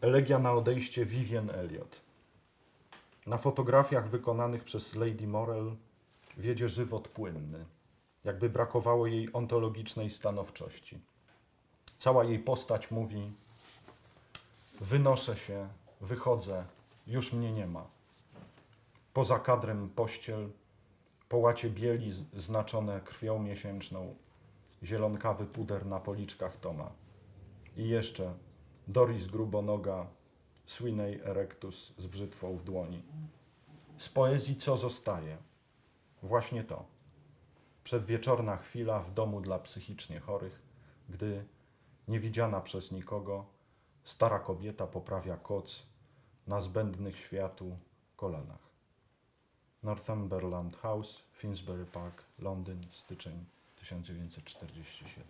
Elegia na odejście Vivian Elliot. Na fotografiach wykonanych przez Lady Morel wiedzie żywot płynny, jakby brakowało jej ontologicznej stanowczości. Cała jej postać mówi: Wynoszę się, wychodzę, już mnie nie ma. Poza kadrem pościel, połacie bieli znaczone krwią miesięczną, zielonkawy puder na policzkach Toma. I jeszcze Doris Grubonoga, Swiney Erectus z brzytwą w dłoni. Z poezji co zostaje? Właśnie to. Przedwieczorna chwila w domu dla psychicznie chorych, gdy, niewidziana przez nikogo, stara kobieta poprawia koc na zbędnych światu kolanach. Northumberland House, Finsbury Park, Londyn, styczeń 1947.